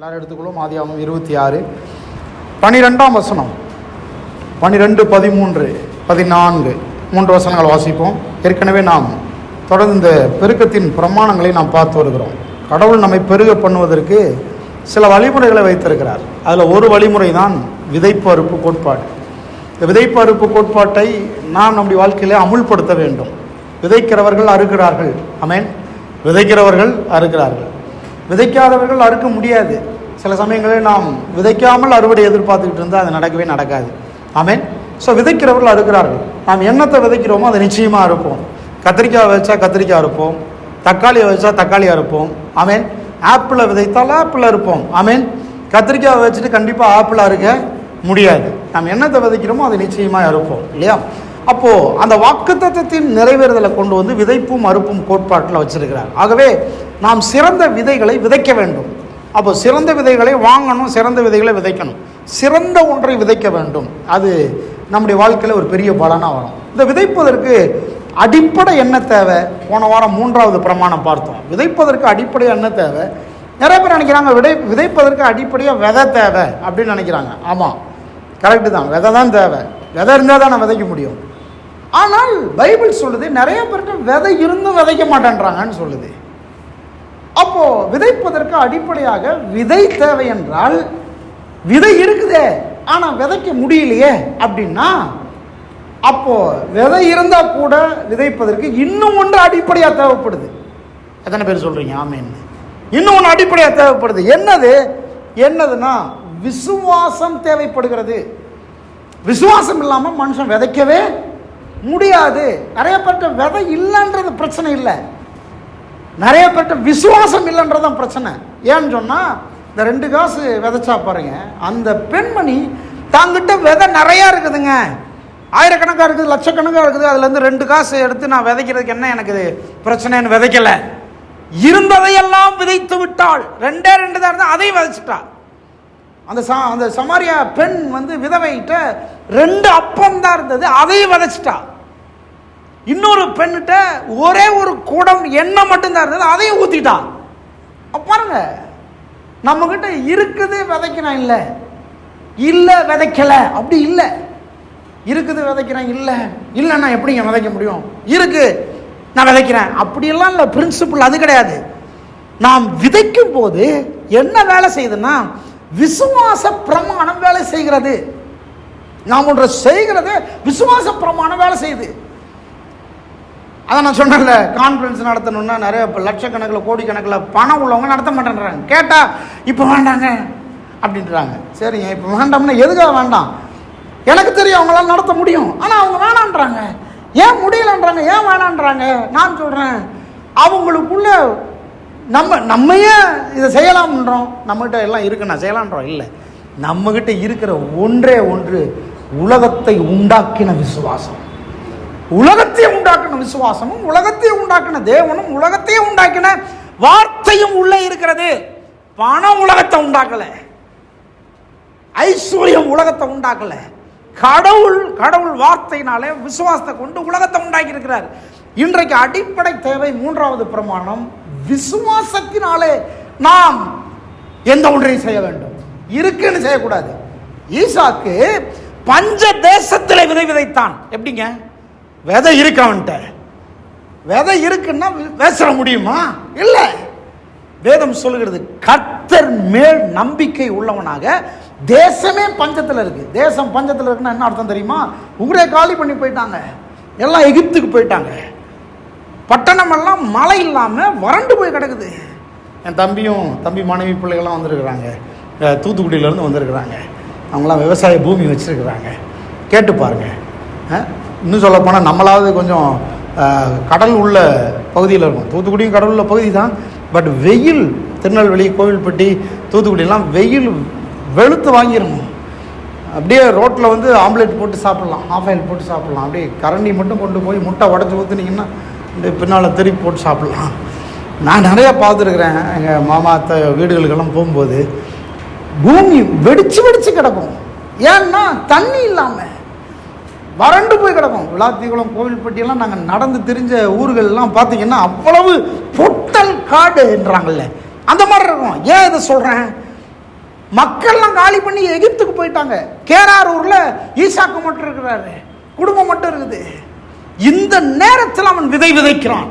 எல்லாரும் எடுத்துக்கொள்ளும் ஆதியாகமம் இருபத்தி ஆறு. பனிரெண்டாம் வசனம். பனிரெண்டு பதிமூன்று பதினான்கு. மூன்று வசனங்கள் வாசிப்போம். ஏற்கனவே நாம் தொடர்ந்து இந்த பெருக்கத்தின் பிரமாணங்களை நாம் பார்த்து வருகிறோம். கடவுள் நம்மை பெருக பண்ணுவதற்கு சில வழிமுறைகளை வைத்திருக்கிறார். அதில் ஒரு வழிமுறை தான் விதைப்பு அறுப்பு கோட்பாடு. இந்த விதைப்பு அறுப்பு கோட்பாட்டை நாம் நம்முடைய வாழ்க்கையிலே அமுல்படுத்த வேண்டும். விதைக்கிறவர்கள் அறுக்கிறார்கள். அமேன் விதைக்கிறவர்கள் அறுக்கிறார்கள். விதைக்காதவர்கள் அறுக்க முடியாது. சில சமயங்களில் நாம் விதைக்காமல் அறுவடை எதிர்பார்த்துக்கிட்டு இருந்தால் அது நடக்கவே நடக்காது. ஆமேன். ஸோ விதைக்கிறவர்கள் அறுக்கிறார்கள். நாம் என்னத்தை விதைக்கிறோமோ அதை நிச்சயமாக அறுப்போம். கத்திரிக்காய் வச்சா கத்திரிக்காய் அறுப்போம். தக்காளியை வச்சா தக்காளி அறுப்போம். ஆமேன். ஆப்பிளை விதைத்தால் ஆப்பிள் அறுப்போம். ஆமேன். கத்திரிக்காய் வச்சுட்டு கண்டிப்பாக ஆப்பிள் அறுக்க முடியாது. நாம் என்னத்தை விதைக்கிறோமோ அதை நிச்சயமாக அறுப்போம். இல்லையா? அப்போது அந்த வாக்குத்தத்தத்தின் நிறைவேறுதலை கொண்டு வந்து விதைப்பும் அறுப்பும் கோட்பாட்டில் வச்சுருக்கிறார். ஆகவே நாம் சிறந்த விதைகளை விதைக்க வேண்டும். அப்போ சிறந்த விதைகளை வாங்கணும் சிறந்த விதைகளை விதைக்கணும். சிறந்த ஒன்றை விதைக்க வேண்டும். அது நம்முடைய வாழ்க்கையில் ஒரு பெரிய பலனாக வரும். இந்த விதைப்பதற்கு அடிப்படை என்ன தேவை? போன வாரம் மூன்றாவது பிரமாணம் பார்த்தோம். விதைப்பதற்கு அடிப்படை என்ன தேவை? நிறைய பேர் நினைக்கிறாங்க விதை விதைப்பதற்கு அடிப்படையாக விதை தேவை அப்படின்னு நினைக்கிறாங்க. ஆமாம் கரெக்டு தான். விதை தான் தேவை. விதை இருந்தால் தான் நான் விதைக்க முடியும். ஆனால் பைபிள் சொல்லுது நிறைய பேர்கிட்ட விதை இருந்தும் விதைக்க மாட்டேன்றாங்கன்னு சொல்லுது. அப்போ விதைப்பதற்கு அடிப்படையாக விதை தேவை என்றால் விதை இருக்குதே ஆனால் விதைக்க முடியலையே அப்படின்னா அப்போ விதை இருந்தால் கூட விதைப்பதற்கு இன்னும் ஒன்று அடிப்படையாக தேவைப்படுது. எத்தனை பேர் சொல்றீங்க ஆமேன்னு இன்னும் ஒன்று அடிப்படையாக தேவைப்படுது. என்னது? என்னதுன்னா விசுவாசம் தேவைப்படுகிறது. விசுவாசம் இல்லாமல் மனுஷன் விதைக்கவே முடியாது. நிறைய பேர்கிட்ட விதை இல்லைன்றது பிரச்சனை இல்லை. நிறைய பேர்கிட்ட விசுவாசம் இல்லைன்றதான் பிரச்சனை. ஏன்னு சொன்னால் இந்த ரெண்டு காசு விதைச்சா பாருங்க அந்த பெண்மணி தாங்கிட்ட விதை நிறையா இருக்குதுங்க. ஆயிரக்கணக்காக இருக்குது லட்சக்கணக்காக இருக்குது அதுலேருந்து ரெண்டு காசு எடுத்து நான் விதைக்கிறதுக்கு என்ன எனக்கு இது பிரச்சனைன்னு விதைக்கலை. இருந்ததையெல்லாம் விதைத்து விட்டாள். ரெண்டே ரெண்டு தான் இருந்தால் அதையும் விதைச்சிட்டா. அந்த சா அந்த சமாரியா பெண் வந்து விதவைகிட்ட ரெண்டு அப்பம் தான் இருந்தது அதையும் விதைச்சிட்டா. இன்னொரு பெண்ணிட்ட ஒரே ஒரு குடம் எண்ணெய் மட்டும்தான் இருந்தது அதையும் ஊற்றிட்டான் அப்ப பாருங்க நம்மக்கிட்ட இருக்குது விதைக்கிறான் இல்லை இல்லை விதைக்கலை அப்படி இல்லை. இருக்குது விதைக்கிறேன் இல்லை இல்லைன்னா எப்படிங்க விதைக்க முடியும்? இருக்கு நான் விதைக்கிறேன். அப்படியெல்லாம் இல்லை பிரின்சிபிள் அது கிடையாது. நாம் விதைக்கும் போது என்ன வேலை செய்யுதுன்னா விசுவாச பிரமாணம் வேலை செய்கிறது. நாம் ஒன்றை செய்கிறது விசுவாச பிரமாணம் வேலை செய்யுது. அதான் நான் சொன்னேன்ல கான்ஃபரன்ஸ் நடத்தணும்னா நிறைய இப்போ லட்சக்கணக்கில் கோடிக்கணக்கில் பணம் உள்ளவங்க நடத்த மாட்டேன்றாங்க. கேட்டால் இப்போ வேண்டாங்க அப்படின்றாங்க. சரிங்க இப்போ வேண்டாம்னா? எதுக்காக வேண்டாம்? எனக்கு தெரியும் அவங்களால நடத்த முடியும். ஆனால் அவங்க வேணான்றாங்க. ஏன் முடியலன்றாங்க? ஏன் வேணான்றாங்க? நான் சொல்கிறேன் அவங்களுக்குள்ள நம்ம நம்ம ஏன் இதை செய்யலாம்ன்றோம். நம்மகிட்ட எல்லாம் இருக்கு நான் செய்யலான்றோம். இல்லை. நம்மகிட்ட இருக்கிற ஒன்றே ஒன்று உலகத்தை உண்டாக்கின விசுவாசம். உலகத்தை உண்டாக்கின விசுவாசமும் உலகத்தையே உண்டாக்கின தேவனும் உலகத்தையே உண்டாக்கின வார்த்தையும் உள்ளே இருக்கிறது. பணம் உலகத்தை உண்டாக்கல. ஐஸ்வர்யம் உலகத்தை உண்டாக்கல. கடவுள் கடவுள் வார்த்தையினாலே விசுவாசத்தை கொண்டு உலகத்தை உண்டாக்கி இருக்கிறார் இன்றைக்கு அடிப்படை தேவை மூன்றாவது பிரமாணம் விசுவாசத்தினாலே நாம் எந்த ஒன்றையும் செய்ய வேண்டும். இருக்குன்னு செய்யக்கூடாது. ஈசாக்கு பஞ்ச தேசத்தில் விதை விதைத்தான். எப்படிங்க? விதை இருக்கு அவன்கிட்ட. விதை இருக்குன்னா பேசுற முடியுமா? இல்லை. வேதம் சொல்லுகிறது கர்த்தர் மேல் நம்பிக்கை உள்ளவனாக தேசமே பஞ்சத்தில் இருக்கு. தேசம் பஞ்சத்தில் இருக்குன்னா என்ன அர்த்தம் தெரியுமா? ஊரே காலி பண்ணி போயிட்டாங்க. எல்லாம் எகிப்துக்கு போயிட்டாங்க. பட்டணமெல்லாம் மழை இல்லாமல் வறண்டு போய் கிடக்குது. என் தம்பியும் தம்பி மனைவி பிள்ளைகள்லாம் வந்திருக்கிறாங்க. தூத்துக்குடியிலேருந்து வந்திருக்கிறாங்க. அவங்களாம் விவசாய பூமி வச்சுருக்கிறாங்க. கேட்டு பாருங்கள் இன்னும் சொல்லப்போனால் நம்மளாவது கொஞ்சம் கடல் உள்ள பகுதியில் இருக்கும். தூத்துக்குடியும் கடல் உள்ள பகுதி தான். பட் வெயில் திருநெல்வேலி கோவில்பட்டி தூத்துக்குடியெல்லாம் வெயில் வெளுத்து வாங்கிடணும் அப்படியே ரோட்டில் வந்து ஆம்லேட் போட்டு சாப்பிட்லாம் ஆஃப் ஆயில் போட்டு சாப்பிட்லாம். அப்படியே கரண்டி மட்டும் கொண்டு போய் முட்டை உடச்சி ஊற்றுனீங்கன்னா இந்த பின்னால் திருப்பி போட்டு சாப்பிட்லாம். நான் நிறையா பார்த்துருக்குறேன். எங்கள் மாமா அத்தை வீடுகளுக்கெல்லாம் போகும்போது. பூமி வெடிச்சு வெடிச்சு கிடக்கும். ஏன்னா தண்ணி இல்லாமல் வறண்டு போய் கிடக்கும். விளாத்திக்குளம் கோவில்பட்டியெல்லாம் நாங்கள் நடந்து தெரிஞ்ச ஊர்கள்லாம் பார்த்தீங்கன்னா அவ்வளவு பொட்டல் காடுன்றாங்கல்ல அந்த மாதிரி இருக்கும். ஏன் இதை சொல்கிறேன் மக்கள்லாம் காலி பண்ணி எகிப்துக்கு போயிட்டாங்க. கேராரூரில் ஈசாக்கு மட்டும் இருக்கிறாரு. குடும்பம் மட்டும் இருக்குது. இந்த நேரத்தில் அவன் விதை விதைக்கிறான்.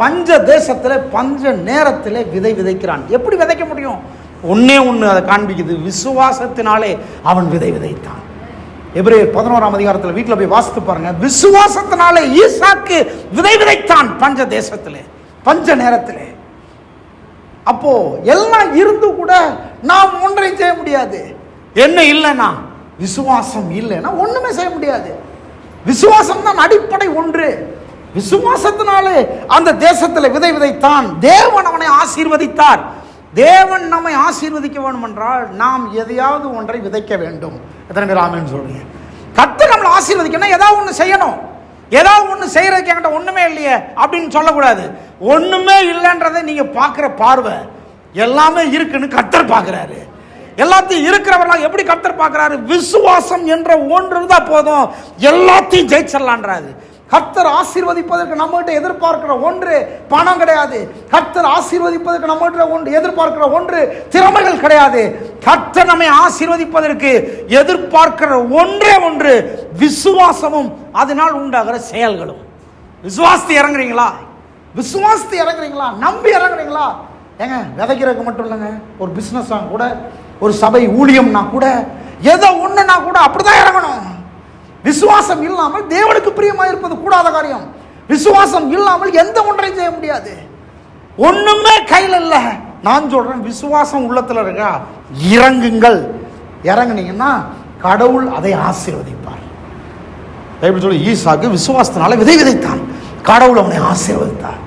பஞ்ச தேசத்தில் பஞ்ச நேரத்தில் விதை விதைக்கிறான். எப்படி விதைக்க முடியும்? ஒன்றே ஒன்று அதை காண்பிக்குது. விசுவாசத்தினாலே அவன் விதை விதைத்தான். எபிரேயர் பதினோராம் அதிகாரத்தில் வீட்டில் போய் வாசித்து பாருங்க. விசுவாசத்தினாலே ஈசாக்கு விதை விதைத்தான் பஞ்ச தேசத்தில் பஞ்ச நேரத்தில். அப்போ எல்லாம் இருந்து கூட நாம் ஒன்றையும் செய்ய முடியாது. என்ன இல்லைன்னா விசுவாசம் இல்லைன்னா ஒண்ணுமே செய்ய முடியாது. விசுவாசம் தான் அடிப்படை ஒன்று. விசுவாசத்தினாலே அந்த தேசத்தில் விதை விதைத்தான். தேவன் அவனை ஆசீர்வதித்தார். தேவன் நம்மை ஆசீர்வதிக்க வேண்டும் என்றால் நாம் எதையாவது ஒன்றை விதைக்க வேண்டும். எத்தனை பேர் ஆமென்னு சொல்றீங்க? கத்து நம்மளை ஆசீர்வதிக்கணும் ஏதாவது ஒன்று செய்யணும். ஏதாவது ஒன்று செய்யறதுக்கு என்கிட்ட ஒன்றுமே இல்லையே அப்படின்னு சொல்லக்கூடாது. ஒன்றுமே இல்லைன்றதை நீங்கள் பார்க்குற பார்வை எல்லாமே இருக்குன்னு கத்தர் பார்க்குறாரு. எல்லாத்தையும் இருக்கிறவரெல்லாம் எப்படி கத்தர் பார்க்குறாரு? விசுவாசம் என்ற ஒன்று இருந்தால் போதும். எல்லாத்தையும் ஜெயிச்சிடலான்றாரு. கர்த்தர் ஆசீர்வதிப்பதற்கு நம்மகிட்ட எதிர்பார்க்கிற ஒன்று பணம் கிடையாது. கர்த்தர் ஆசீர்வதிப்பதற்கு நம்மகிட்ட ஒன்று எதிர்பார்க்கிற ஒன்று திறமைகள் கிடையாது. கர்த்தர் நம்மை ஆசீர்வதிப்பதற்கு எதிர்பார்க்கிற ஒன்றே ஒன்று விசுவாசமும் அதனால் உண்டாகிற செயல்களும். விசுவாசத்தை இறங்குறீங்களா? விசுவாசத்தை இறங்குறீங்களா? நம்பி இறங்குறீங்களா? ஏங்க விதைக்கிறதுக்கு மட்டும் இல்லைங்க. ஒரு பிஸ்னஸ் கூட ஒரு சபை ஊழியம்னா கூட எதோ ஒன்றுனா கூட அப்படிதான் இறங்கணும். விசுவாசம் இல்லாமல் தேவனுக்கு பிரியமாக இருப்பது கூடாத காரியம். விசுவாசம் இல்லாமல் எந்த ஒன்றையும் செய்ய முடியாது. ஒண்ணுமே கையில் இல்ல. நான் சொல்றேன் விசுவாசம் உள்ளத்துல இருக்கா இறங்குங்கள். இறங்குனீங்கன்னா கடவுள் அதை ஆசீர்வதிப்பார். எப்படி சொல்லி ஈசாக்கு விசுவாசத்தினால விதை விதைத்தான். கடவுள் அவனை ஆசீர்வதித்தார்.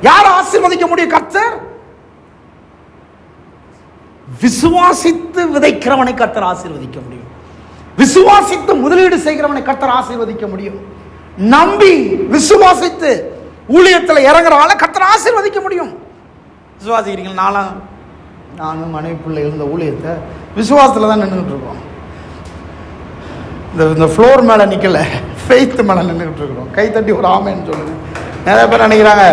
யார் ஆசீர்வதிக்க முடியும் கர்த்தர்? விசுவாசித்து விதைக்கிறவனை கர்த்தர் ஆசீர்வதிக்க முடியும். விசுவாசித்து முதலீடு செய்கிறவனை கர்த்தர் ஆசீர்வதிக்க முடியும். நம்பி விசுவாசித்து ஊழியத்தில் இறங்குறவால ஆளை கர்த்தர் ஆசீர்வதிக்க முடியும். விசுவாசிக்கிறீங்களா நானும் நானும் மனைவி பிள்ளை இருந்த ஊழியத்தை விசுவாசத்தில் தான் நின்றுட்டு இருக்கோம். இந்த இந்த ஃப்ளோர் மேலே நிற்கல ஃபெய்த் மேலே நின்றுட்டு இருக்கிறோம். கை தட்டி ஒரு ஆமைன்னு சொல்லுங்க. நிறைய பேர் நினைக்கிறாங்க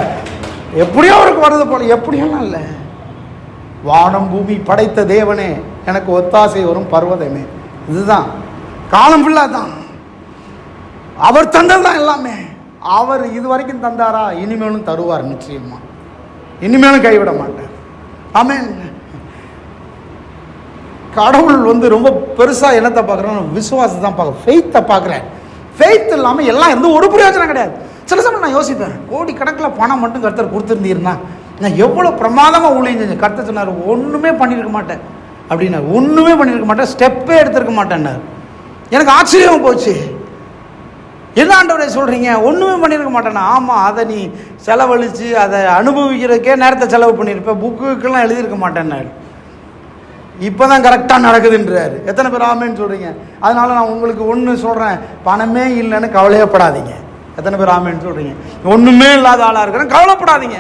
எப்படியோ அவருக்கு வருது போல எப்படியெல்லாம் இல்லை. வானம் பூமி படைத்த தேவனே எனக்கு ஒத்தாசை வரும் பர்வதமே. இதுதான். காலம் ஃபுல்லாக தான். அவர் தந்தது தான் எல்லாமே. அவர் இது வரைக்கும் தந்தாரா? இனிமேலும் தருவார் நிச்சயமா. இனிமேலும் கைவிட மாட்டார். ஆமென். கடவுள் வந்து ரொம்ப பெருசாக என்னத்தை பார்க்குறோம் விசுவாசத்தை தான் பார்க்குறேன் ஃபெய்த்தை பார்க்குறேன். ஃபெய்த் இல்லாமல் எல்லாம் இருந்து ஒரு பிரயோஜனம் கிடையாது. சில சமயம் நான் யோசிப்பேன் கோடி கணக்கில் பணம் மட்டும் கருத்தர் கொடுத்துருந்தீர்னா நான் எவ்வளோ பிரமாதமாக ஊழியம் செஞ்சேன் கருத்தர் சொன்னார் ஒன்றுமே பண்ணியிருக்க மாட்டேன். அப்படின்னார். ஒன்றுமே பண்ணியிருக்க மாட்டேன் ஸ்டெப்பே எடுத்திருக்க மாட்டேன்னார். எனக்கு ஆச்சரியமாக போச்சு. என்ன சொல்கிறீங்க ஒன்றுமே பண்ணியிருக்க மாட்டேனா ஆமாம் அதை நீ செலவழித்து அதை அனுபவிக்கிறதுக்கே நேரத்தை செலவு பண்ணியிருப்பேன் புக்குக்கெல்லாம் எழுதியிருக்க மாட்டேன்னாரு. இப்போ தான் கரெக்டாக நடக்குதுன்றார். எத்தனை பேர் ஆமேன்னு சொல்கிறீங்க அதனால் நான் உங்களுக்கு ஒன்று சொல்கிறேன் பணமே இல்லைன்னு கவலையப்படாதீங்க. எத்தனை பேர் ஆமேன்னு சொல்கிறீங்க ஒன்றுமே இல்லாத ஆளாக இருக்கிறேன் கவலைப்படாதீங்க.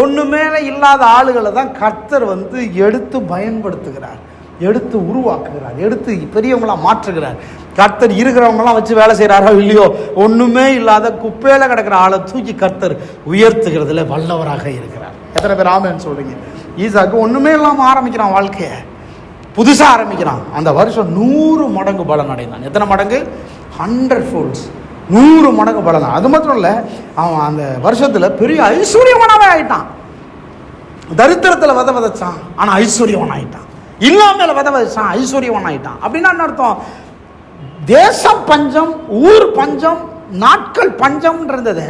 ஒன்றுமே இல்லாத ஆளுகளை தான் கர்த்தர் வந்து எடுத்து பயன்படுத்துகிறார். எடுத்து உருவாக்குகிறார் எடுத்து பெரியவங்களாம் மாற்றுகிறார். கர்த்தர் இருக்கிறவங்களாம் வச்சு வேலை செய்கிறாரோ இல்லையோ? ஒன்றுமே இல்லாத குப்பையில் கிடக்கிற ஆளை தூக்கி கர்த்தர் உயர்த்துகிறதுல வல்லவராக இருக்கிறார். எத்தனை பேர் ஆமேன்னு சொல்கிறீங்க ஈசாக்கு ஒன்றுமே இல்லாமல் ஆரம்பிக்கிறான் வாழ்க்கையை. புதுசாக ஆரம்பிக்கிறான். அந்த வருஷம் நூறு மடங்கு பலன் அடைந்தான். எத்தனை மடங்கு? ஹண்ட்ரட் ஃபோல்ட்ஸ் நூறு மடங்கு பலன். அது மாத்திரம் இல்லை அவன் அந்த வருஷத்தில் பெரிய ஐஸ்வர்யவனாவே ஆயிட்டான். தரித்திரத்தில் வித வதச்சான். ஆனால் ஐஸ்வர்யவன் ஆயிட்டான் இல்லாமல் வித விதைச்சான் ஐஸ்வர்யவன் ஆயிட்டான் அப்படின்னா என்ன அர்த்தம்? தேசம் பஞ்சம் ஊர் பஞ்சம் நாட்கள் பஞ்சம்ன்றதை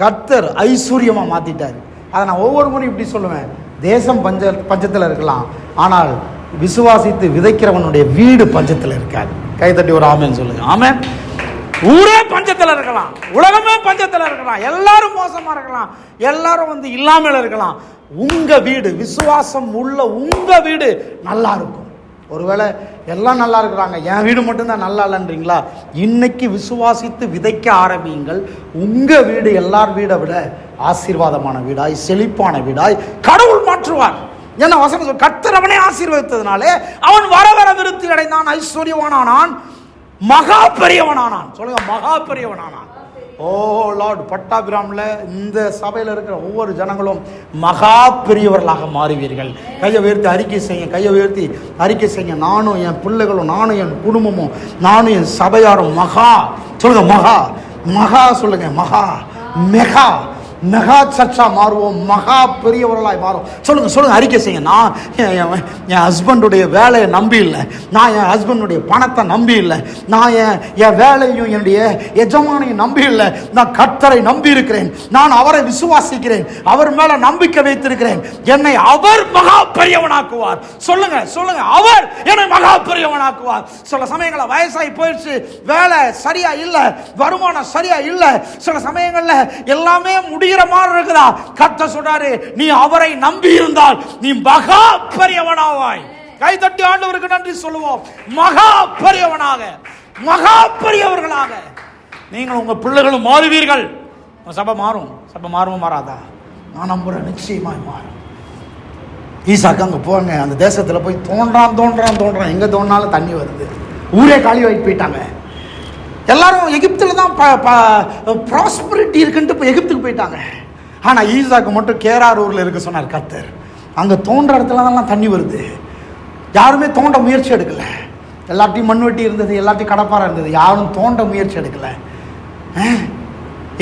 கர்த்தர் ஐஸ்வர்யமாக மாற்றிட்டார் அதை நான் ஒவ்வொரு முறையும் இப்படி சொல்லுவேன். தேசம் பஞ்ச பஞ்சத்தில் இருக்கலாம். ஆனால் விசுவாசித்து விதைக்கிறவனுடைய வீடு பஞ்சத்தில் இருக்காது. கைத்தட்டி ஒரு ஆமேன்னு சொல்லுங்க. ஆமே ஊரே பஞ்சத்தில் இருக்கலாம் உலகமே பஞ்சத்தில் இருக்கலாம் எல்லாரும் மோசமாக இருக்கலாம் எல்லாரும் வந்து இல்லாமல் இருக்கலாம். உங்க வீடு விசுவாசம் உள்ள உங்க வீடு நல்லா இருக்கும். ஒருவேளை எல்லாம் நல்லா இருக்கிறாங்க என் வீடு மட்டும்தான் நல்லா இல்லைன்றீங்களா? இன்னைக்கு விசுவாசித்து விதைக்க ஆரம்பியுங்கள். உங்க வீடு எல்லார் வீடை விட ஆசீர்வாதமான வீடாய் செழிப்பான வீடாய். கடவுள் மாற்றுவார். என்ன வசனம் கத்தரவனே ஆசீர்வதித்ததுனாலே அவன் வர வர விருத்தி அடைந்தான் ஐஸ்வர்யவானான் மகா பெரியவனானான் சொல்லுங்க மகா பெரியவனானான் ஓ லார்ட் பட்டாபிராமில் இந்த சபையில் இருக்கிற ஒவ்வொரு ஜனங்களும் மகா பெரியவர்களாக மாறுவீர்கள். கையை உயர்த்தி அறிக்கை செய்ய கையை உயர்த்தி அறிக்கை செய்யுங்க. நானும் என் பிள்ளைகளும் நானும் என் குடும்பமும் நானும் என் சபையாரும் மகா. சொல்லுங்க மகா. மகா சொல்லுங்க மகா. மெகா. மெகா சர்ச்சா மாறுவோம் மகா பெரியவர்களாய் மாறும் சொல்லுங்க சொல்லுங்க அறிக்கை செய்யுங்க. நான் என் ஹஸ்பண்டுடைய வேலையை நம்பி இல்லை. நான் என் ஹஸ்பண்டுடைய பணத்தை நம்பி இல்லை. நான் என் என் வேலையும் என்னுடைய எஜமானையும் நம்பி இல்லை. நான் கர்த்தரை நம்பி இருக்கிறேன். நான் அவரை விசுவாசிக்கிறேன். அவர் மேல நம்பிக்கை வைத்திருக்கிறேன். என்னை அவர் மகா பெரியவனாக்குவார். சொல்லுங்க சொல்லுங்க அவர் என்னை மகா பெரியவனாக்குவார். சில சமயங்களில் வயசாகி போயிடுச்சு. வேலை சரியா இல்லை. வருமானம் சரியா இல்லை. சில சமயங்கள்ல எல்லாமே முடிகிற மாதிரி இருக்குதா? கத்த சொல்றாரு நீ அவரை நம்பி இருந்தால் நீ மகா பெரியவனாவாய் கை தட்டி ஆண்டவருக்கு நன்றி சொல்லுவோம். மகா பெரியவனாக மகா பெரியவர்களாக நீங்கள் உங்க பிள்ளைகளும் மாறுவீர்கள். உங்க சபை மாறும். சபை மாறுமா மாறாதா? நான் நம்புறேன் நிச்சயமாய் மாறும். ஈசாக்கு அங்கே போங்க. அந்த தேசத்தில் போய் தோன்றான் தோன்றான் தோன்றான். எங்கே தோன்றாலும் தண்ணி வருது. ஊரே காலி வாங்கி போயிட்டாங்க. எல்லாரும் எகிப்தில் தான் ப்ராஸ்பரிட்டி இருக்குன்ட்டு இப்போ எகிப்துக்கு போயிட்டாங்க. ஆனால் ஈசாக்கு மட்டும் கேராரூரில் இருக்க சொன்னார் கத்தர் அங்கே தோன்ற இடத்துல தான் தண்ணி வருது. யாருமே தோண்ட முயற்சி எடுக்கல. எல்லாத்தையும் மண்வெட்டி இருந்தது எல்லாத்தையும் கடப்பாறை இருந்தது. யாரும் தோண்ட முயற்சி எடுக்கல.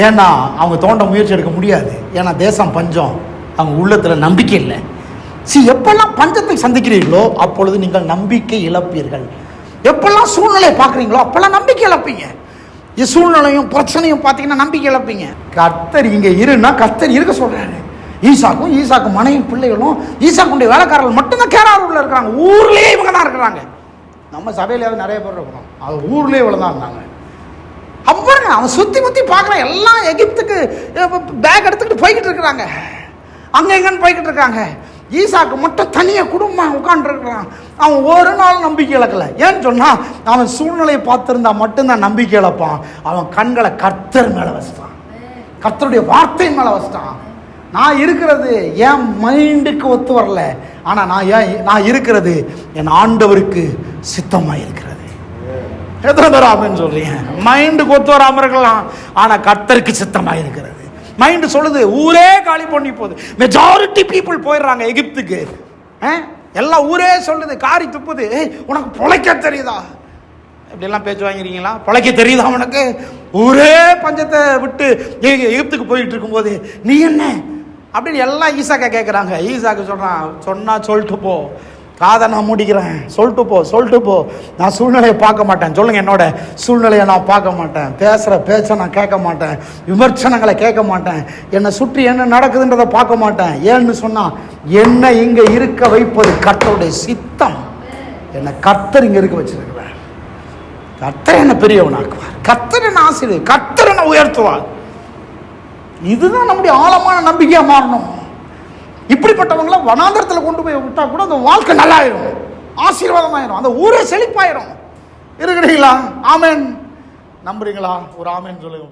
ஏன்னா அவங்க தோண்ட முயற்சி எடுக்க முடியாது. ஏன்னா தேசம் பஞ்சம். அவங்க உள்ளத்தில் நம்பிக்கை இல்லை. சி எப்பெல்லாம் பஞ்சத்தை சந்திக்கிறீர்களோ அப்பொழுது நீங்கள் நம்பிக்கை இழப்பீர்கள். எப்பெல்லாம் சூழ்நிலையை பார்க்குறீங்களோ அப்பெல்லாம் நம்பிக்கை இழப்பீங்க. சூழ்நிலையும் பிரச்சனையும் பார்த்தீங்கன்னா நம்பிக்கை இழப்பீங்க. கர்த்தர் இங்கே இருன்னா கத்தர் இருக்க சொல்கிறாரு ஈசாக்கும் ஈசாக்கும் மனைவி பிள்ளைகளும் ஈசாக்குடைய வேலைக்காரர்கள் மட்டும்தான் கேராரூரில் இருக்கிறாங்க. ஊர்லேயே இவங்க தான் இருக்கிறாங்க. நம்ம சபையிலேயாவது நிறைய பேர் இருக்கிறோம். அது ஊர்லேயே இவ்வளோ தான் இருந்தாங்க. அப்ப அவன் சுற்றி முற்றி பார்க்குறான் எல்லாம் எகிப்துக்கு பேக் எடுத்துக்கிட்டு போய்கிட்டு இருக்கிறாங்க. அங்கே எங்கன்னு போய்கிட்டு இருக்காங்க. ஈசாக்கு மட்டும் தனியாக குடும்பம் உட்காந்துருக்கிறான் அவன் ஒரு நாள் நம்பிக்கை இழக்கல. ஏன்னு சொன்னால் அவன் சூழ்நிலையை பார்த்துருந்தா மட்டும்தான் நம்பிக்கை இழப்பான். அவன் கண்களை கர்த்தர் மேலே வச்சிட்டான். கர்த்தருடைய வார்த்தை மேலே வச்சிட்டான். நான் இருக்கிறது என் மைண்டுக்கு ஒத்து வரல. ஆனால் நான் ஏன் நான் இருக்கிறது என் ஆண்டவருக்கு சித்தமாக இருக்கிறது. எத்தனை பேர் ஆமென்னு சொல்கிறீங்க மைண்டுக்கு ஒத்து வராமல் இருக்கலாம். ஆனால் கர்த்தருக்கு சித்தமாக இருக்கிறது. மைண்டு சொல்லுது ஊரே காலி பண்ணி போகுது. மெஜாரிட்டி பீப்புள் போயிடுறாங்க எகிப்துக்கு. எல்லாம் ஊரே சொல்லுது காரி துப்புது. உனக்கு பொழைக்க தெரியுதா? இப்படியெல்லாம் பேச்சு வாங்கிறீங்களா பொழைக்க தெரியுதா உனக்கு? ஊரே பஞ்சத்தை விட்டு எகிப்துக்கு போயிட்டு இருக்கும்போது நீ என்ன? அப்படின்னு எல்லாம் ஈசாக்கா கேட்குறாங்க ஈசாக்கு சொல்கிறான் சொன்னால் சொல்லிட்டு போ. காதை நான் முடிக்கிறேன். சொல்லிட்டு போ சொல்லிட்டு போ. நான் சூழ்நிலையை பார்க்க மாட்டேன். சொல்லுங்கள் என்னோட சூழ்நிலையை நான் பார்க்க மாட்டேன். பேசுகிற பேச்சை நான் கேட்க மாட்டேன். விமர்சனங்களை கேட்க மாட்டேன். என்னை சுற்றி என்ன நடக்குதுன்றதை பார்க்க மாட்டேன். ஏன்னு சொன்னால் என்னை இங்கே இருக்க வைப்பது கர்த்தருடைய சித்தம். என்னை கர்த்தர் இங்கே இருக்க வச்சிருக்கிறார். கர்த்தர் என்னை பெரியவனாக்குவார். கர்த்தர் என்ன ஆசிரியர் கர்த்தர் என்னை உயர்த்துவார். இதுதான் நம்முடைய ஆழமான நம்பிக்கையாக மாறணும். இப்படிப்பட்டவங்கள வனாந்தரத்தில் கொண்டு போய் விட்டா கூட அந்த வாழ்க்கை நல்லாயிரும். ஆசீர்வாதமாயிரும். அந்த ஊரே செழிப்பாயிரும். இருக்கிறீங்களா? ஆமேன். நம்புறீங்களா? ஒரு ஆமேன் சொல்லுங்க